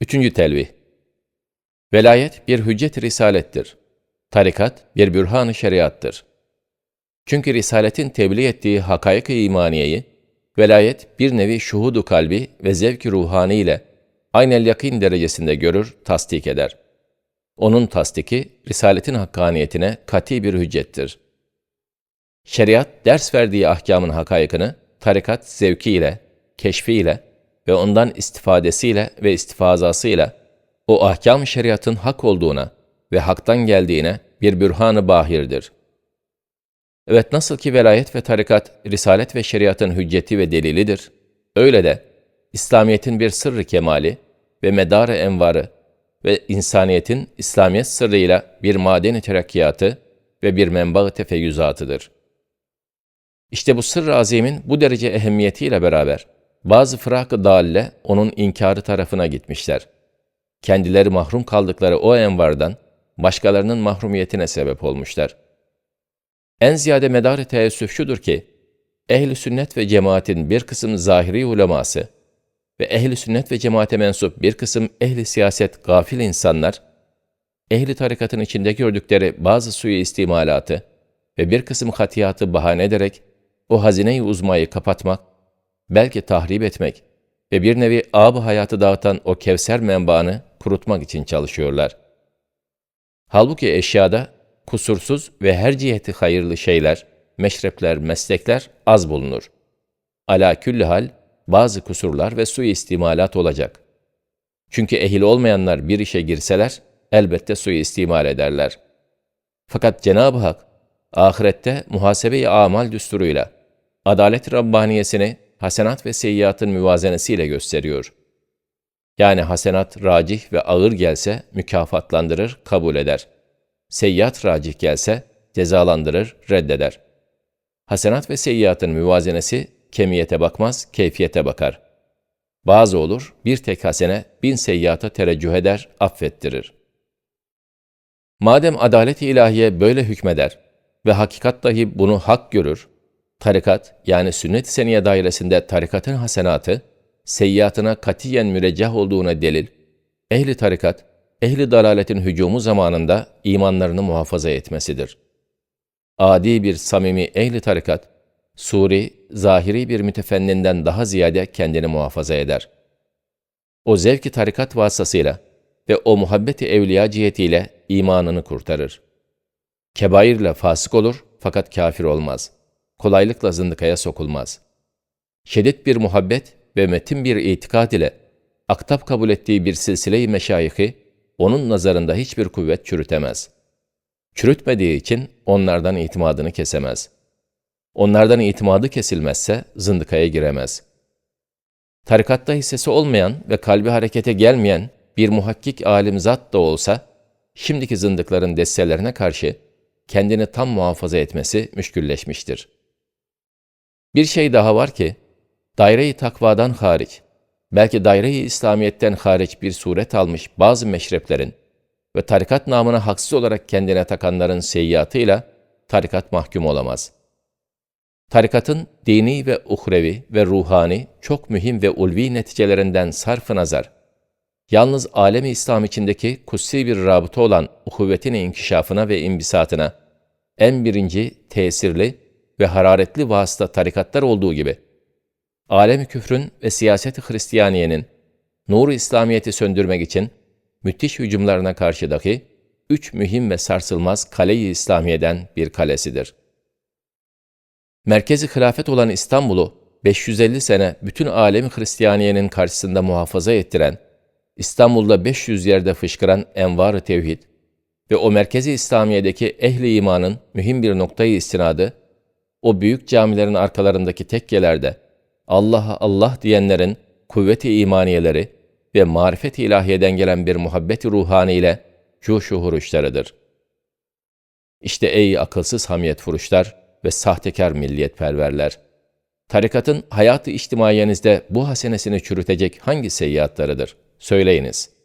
Üçüncü telvih. Velayet bir hüccet risalettir. Tarikat bir bürhan-ı şeriattır. Çünkü risaletin tebliğ ettiği hakaik-i imaniyeyi, velayet bir nevi şuhudu kalbi ve zevk-i ruhani ile aynel yakin derecesinde görür, tasdik eder. Onun tasdiki, risaletin hakkaniyetine kati bir hüccettir. Şeriat, ders verdiği ahkamın hakaykını, tarikat zevkiyle, keşfiyle ve ondan istifadesiyle ve istifazasıyla o ahkam şeriatın hak olduğuna ve haktan geldiğine bir bürhan-ı bahirdir. Evet nasıl ki velayet ve tarikat, risalet ve şeriatın hücceti ve delilidir, öyle de İslamiyet'in bir sırrı kemali ve medarı envarı ve insaniyetin İslamiyet sırrıyla bir maden-i terakkiyatı ve bir menba-ı tefeyyüzatıdır. İşte bu sırr-ı azimin bu derece ehemmiyetiyle beraber bazı fırak-ı dalle onun inkarı tarafına gitmişler. Kendileri mahrum kaldıkları o envardan başkalarının mahrumiyetine sebep olmuşlar. En ziyade medar-ı teessüf şudur ki, ehl sünnet ve cemaatin bir kısım zahiri uleması ve ehl sünnet ve cemaate mensup bir kısım ehli siyaset gafil insanlar, ehli tarikatın içinde gördükleri bazı suyu istimalatı ve bir kısım hatiyatı bahane ederek o hazine-i uzmayı kapatmak, belki tahrip etmek ve bir nevi ab hayatı dağıtan o kevser menbaını kurutmak için çalışıyorlar. Halbuki eşyada kusursuz ve her ciheti hayırlı şeyler, meşrepler, meslekler az bulunur. Ala külli hal bazı kusurlar ve suistimalat olacak. Çünkü ehil olmayanlar bir işe girseler elbette suistimal ederler. Fakat Cenab-ı Hak ahirette muhasebe-i amal düsturuyla adalet Rabbaniyesini hasenat ve seyyiatın müvazenesiyle gösteriyor. Yani hasenat racih ve ağır gelse mükafatlandırır, kabul eder. Seyyiat racih gelse cezalandırır, reddeder. Hasenat ve seyyiatın müvazenesi kemiyete bakmaz, keyfiyete bakar. Bazı olur, bir tek hasene bin seyyata tereccüh eder, affettirir. Madem adalet-i ilahiye böyle hükmeder ve hakikat dahi bunu hak görür, tarikat yani sünnet-i seniye dairesinde tarikatın hasenatı, seyyiatına katiyen mürecceh olduğuna delil, ehli tarikat, ehli dalaletin hücumu zamanında imanlarını muhafaza etmesidir. Adi bir samimi ehli tarikat, suri, zahiri bir mütefenninden daha ziyade kendini muhafaza eder. O zevki tarikat vasıtasıyla ve o muhabbeti evliya cihetiyle imanını kurtarır. Kebairle fasık olur fakat kafir olmaz.'' Kolaylıkla zındıkaya sokulmaz. Şiddet bir muhabbet ve metin bir itikad ile aktap kabul ettiği bir silsile-i meşayihi, onun nazarında hiçbir kuvvet çürütemez. Çürütmediği için onlardan itimadını kesemez. Onlardan itimadı kesilmezse zındıkaya giremez. Tarikatta hissesi olmayan ve kalbi harekete gelmeyen bir muhakkik alim zat da olsa, şimdiki zındıkların desselerine karşı kendini tam muhafaza etmesi müşkülleşmiştir.'' Bir şey daha var ki, daire-i takvadan hariç, belki daire-i İslamiyet'ten hariç bir suret almış bazı meşreplerin ve tarikat namına haksız olarak kendine takanların seyyiatıyla tarikat mahkum olamaz. Tarikatın dini ve uhrevi ve ruhani çok mühim ve ulvi neticelerinden sarf nazar, yalnız alemi İslam içindeki kutsi bir rabıta olan uhuvvetin inkişafına ve imbisatına en birinci, tesirli ve hararetli vasıta tarikatlar olduğu gibi, alemi küfrün ve siyaseti Hristiyaniyenin nuru İslamiyet'i söndürmek için müthiş hücumlarına karşıdaki üç mühim ve sarsılmaz kale-i İslamiye'den bir kalesidir. Merkezi hilafet olan İstanbul'u 550 sene bütün alemi Hristiyaniye'nin karşısında muhafaza ettiren, İstanbul'da 500 yerde fışkıran envar-ı tevhid ve o merkezi İslamiye'deki ehli imanın mühim bir noktayı istinadı o büyük camilerin arkalarındaki tekkelerde Allah'a Allah diyenlerin kuvveti imaniyeleri ve marifet ilahiyeden gelen bir muhabbeti ruhani ile cuşu huruşlarıdır. İşte ey akılsız hamiyet furuşlar ve sahtekar milliyetperverler! Tarikatın hayatı içtimaiyenizde bu hasenesini çürütecek hangi seyyiatlarıdır? Söyleyiniz.''